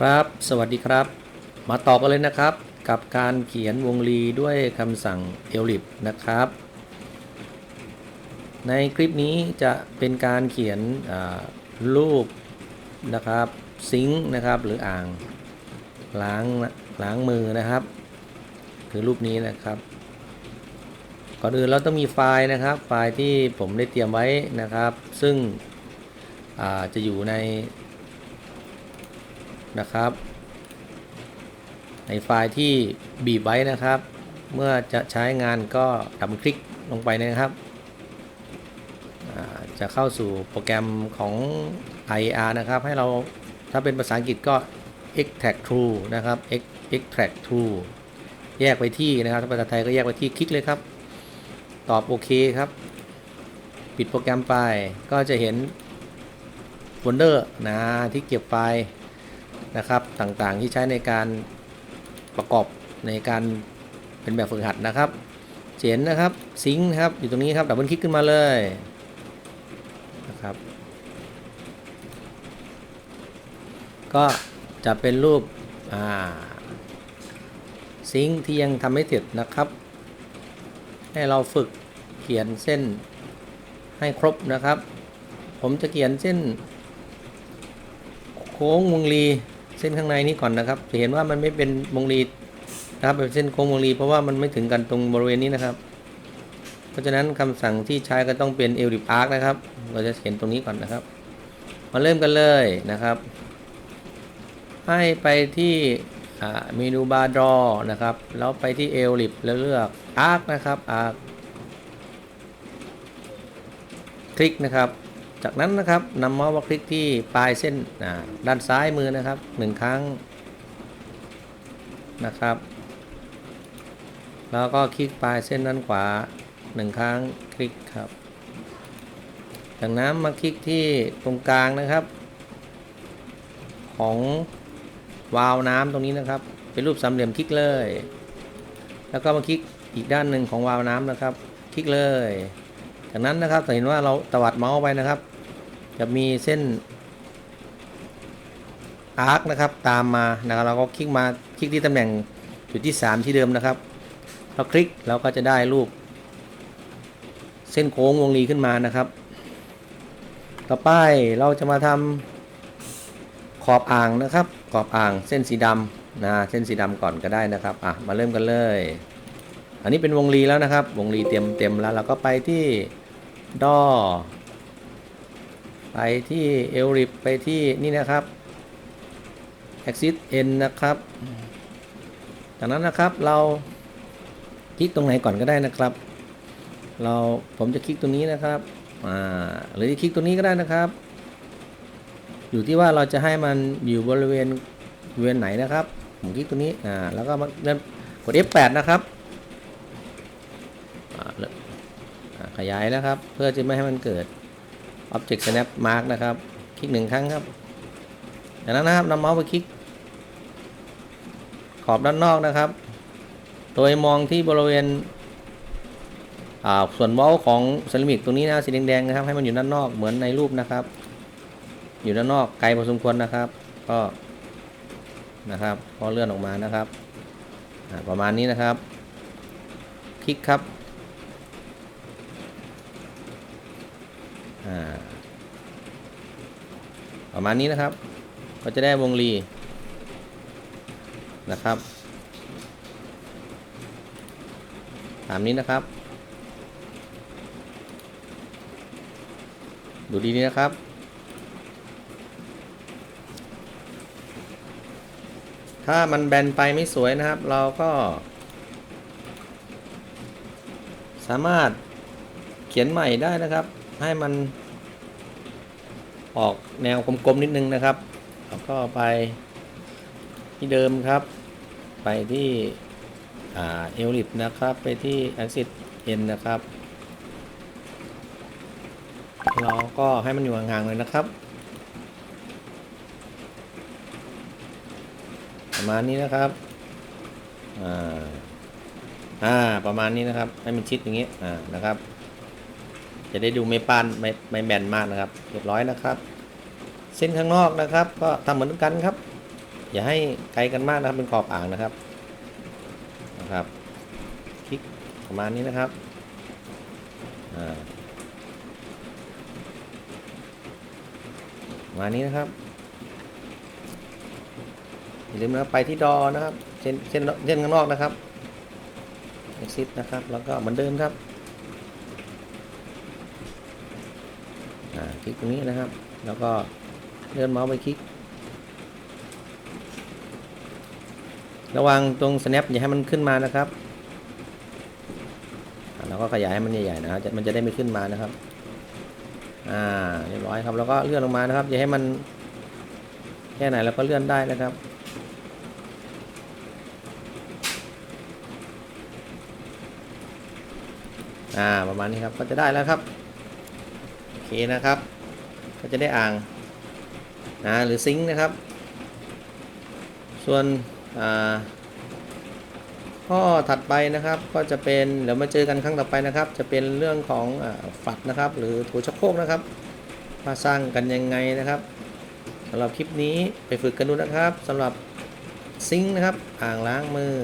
ครับ สวัสดีครับ มาต่อกันเลยนะครับ กับการเขียนวงรีด้วยคำสั่ง elif นะครับ ในคลิปนี้จะเป็นการเขียนรูปนะครับซิงค์นะครับหรืออ่างล้างล้างมือนะครับ คือรูปนี้นะครับ ก่อนอื่นเราต้องมีไฟล์นะครับ ไฟล์ที่ผมได้เตรียมไว้นะครับ ซึ่งจะอยู่ใน นะครับ ในไฟล์ที่บีบไว้นะครับ เมื่อจะใช้งานก็ดับคลิกลงไปนะครับ จะเข้าสู่โปรแกรมของ IAR นะครับ ให้เราถ้าเป็นภาษาอังกฤษก็ extract true นะครับ Ex- extract true แยกไปที่นะครับถ้าภาษาไทยก็แยกไปที่คลิกเลยครับ ตอบโอเคครับ ปิดโปรแกรมไปก็จะเห็นโฟลเดอร์นะที่เก็บไฟล์ นะครับต่างๆที่ใช้ในการประกอบในการเป็นแบบฝึกหัดนะครับเจนนะครับซิงค์นะครับอยู่ตรงนี้ครับดับเบิลคลิกขึ้นมาเลยนะครับก็จะเป็นรูปซิงค์ที่ยังทำไม่เสร็จนะครับ ให้เราฝึกเขียนเส้นให้ครบนะครับ ผมจะเขียนเส้น โค้งวงรี เส้นข้างในนี้ก่อนนะครับ จะเห็นว่ามันไม่เป็นวงรีนะครับเป็นเส้นโค้งวงรีเพราะว่ามันไม่ถึงกันตรงบริเวณนี้นะครับ เพราะฉะนั้นคำสั่งที่ใช้ก็ต้องเป็น e l i p arc นะครับ เราจะเห็นตรงนี้ก่อนนะครับ มาเริ่มกันเลยนะครับ ให้ไปที่เมนูบาร์ดรอนะครับ แล้วไปที่ e l i p แล้วเลือก arc นะครับ arc คลิกนะครับ จากนั้นนะครับนำเมาส์มาคลิกที่ปลายเส้นด้านซ้ายมือนะครับหนึ่งครั้งนะครับ แล้วก็คลิกปลายเส้นด้านขวาหนึ่งครั้งคลิกครับ จากนั้นมาคลิกที่ตรงกลางนะครับ ของวาล์วน้ำตรงนี้นะครับ เป็นรูปสามเหลี่ยมคลิกเลย แล้วก็มาคลิกอีกด้านหนึ่งของวาล์วน้ำนะครับ คลิกเลยจากนั้นนะครับจะเห็นว่าเราตวัดเมาส์ไปนะครับ จะมีเส้นอาร์คนะครับตามมานะครับเราก็คลิกมาคลิกที่ตำแหน่งจุดที่ 3 ที่เดิมนะครับเราคลิกเราก็จะได้รูป เส้นโค้งวงรีขึ้นมานะครับ ต่อไปเราจะมาทำขอบอ่างนะครับขอบอ่างเส้นสีดำนะเส้นสีดำก่อนก็ได้นะครับอะมาเริ่มกันเลย อันนี้เป็นวงรีแล้วนะครับ วงรีเต็มเต็มแล้วเราก็ไปที่ดอ ไปที่เอลริปไปที่นี่นะครับ exit n นะครับ จากนั้นนะครับเราคลิกตรงไหนก่อนก็ได้นะครับ เราผมจะคลิกตรงนี้นะครับอ่าหรือจะคลิกตรงนี้ก็ได้นะครับ อยู่ที่ว่าเราจะให้มันอยู่บริเวณบริเวณไหนนะครับผมคลิกตรงนี้อ่าแล้วก็มาเลื่อนกด F8 นะครับอ่าขยายนะครับ เพื่อจะไม่ให้มันเกิด Object Snap Mark นะครับ คลิกหนึ่งครั้งครับจากนั้นนะครับนำเมาส์ไปคลิก ขอบด้านนอกนะครับ โดยมองที่บริเวณอ่าส่วนเว้าของเซรามิกตรงนี้นะสีแดงๆนะครับ ให้มันอยู่ด้านนอกเหมือนในรูปนะครับ อยู่ด้านนอกไกลพอสมควรนะครับ ก็นะครับพอเลื่อนออกมานะครับประมาณนี้นะครับ คลิกครับ อ่า ประมาณนี้นะครับ ก็จะได้วงรีนะครับตามนี้นะครับ ดูดีนี้นะครับ ถ้ามันแบนไปไม่สวยนะครับ เราก็ สามารถเขียนใหม่ได้นะครับ ให้มันออกแนวกลมๆนิดนึงนะครับแล้วก็ไปที่เดิมครับ ไปที่เอลิปนะครับ ไปที่ Axis N นนะครับ เราก็ให้มันอยู่ห่างๆเลยนะครับ ประมาณนี้นะครับ อ่า อ่า ประมาณนี้นะครับ ให้มันชิดอย่างนี้อ่า นะครับ จะได้ดูไม่ป้านไม่ไม่แบนมากนะครับเรียบร้อยนะครับ เส้นข้างนอกนะครับ ก็ทำเหมือนกันครับ อย่าให้ไกลกันมากนะครับเป็นขอบอ่างนะครับนะครับคลิกประมาณนี้นะครับอ่าประมาณนี้นะครับอย่าลืมนะไปที่ดอนะครับเช่นเช่นเช่นข้างนอกนะครับ exit นะครับ แล้วก็เหมือนเดิมครับอ่า คลิกตรงนี้นะครับ แล้วก็เลื่อนเมาส์ไปคลิก ระวังตรง snap อย่าให้มันขึ้นมานะครับอ่าแล้วก็ขยายให้มันใหญ่ๆนะครับ มันจะได้ไม่ขึ้นมานะครับ อ่า เรียบร้อยครับ แล้วก็เลื่อนลงมานะครับ อย่าให้มันแค่ไหนเราก็เลื่อนได้นะครับอ่าประมาณนี้ครับก็จะได้แล้วครับ นะครับ ก็จะได้อ่างนะหรือซิงค์นะครับ ส่วนข้อถัดไปนะครับก็จะเป็นเดี๋ยวมาเจอกันครั้งต่อไปนะครับ จะเป็นเรื่องของอฝัดนะครับ หรือถูชักโครกนะครับว่าสร้างกันยังไงนะครับสำหรับคลิปนี้ไปฝึกกันดูนะครับสำหรับซิงค์นะครับอ่างล้างมือ